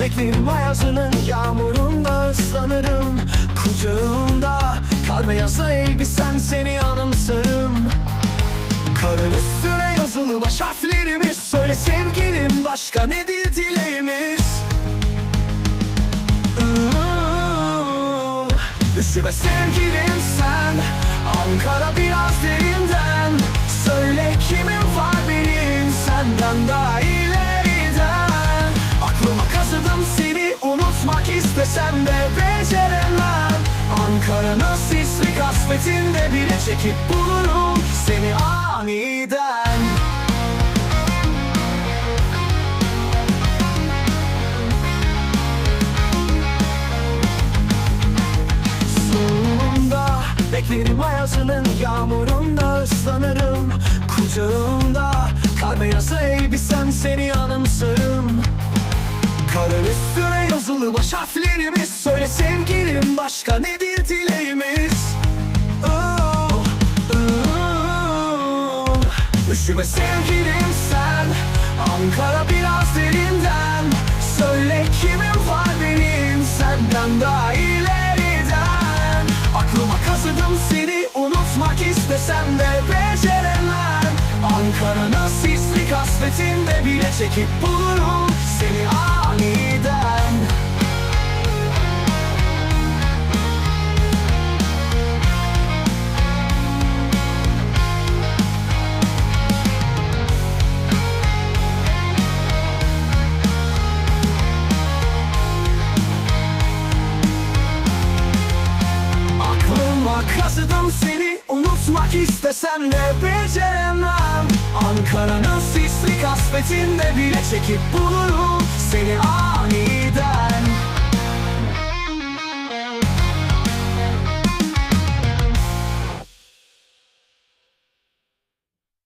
Beklerim ayazının yağmurunda ıslanırım Kucağımda kar beyazı elbisen seni anımsarım Karın üstüne yazılı baş harflerimiz Söyle sevgilim başka nedir dileğimiz Üşüme sevgilim sen Ankara biraz Unutmak istesem de beceremem. Ankara'nın sisli kasvetinde Bile çekip bulurum Seni aniden. Sonunda beklerim ayazının yağmurunda ıslanırım Kucağımda. Kar beyazı elbisem seni anımsarım yazılı baş harflerimiz. Söyle sevgilim başka nedir dileğimiz? Oh, oh. Üşüme sevgilim sen. Ankara biraz derinden. Söyle kimin var benim? Senden daha ileriden. Aklıma kazıdım seni Unutmak istesem de beceremem. Ankara'nın sisli kasvetinde Bile çekip bulurum Seni aniden kazıdım seni Unutmak istesem de beceremem. Ankara'nın sisli kasvetinde Bile çekip bulurum Seni aniden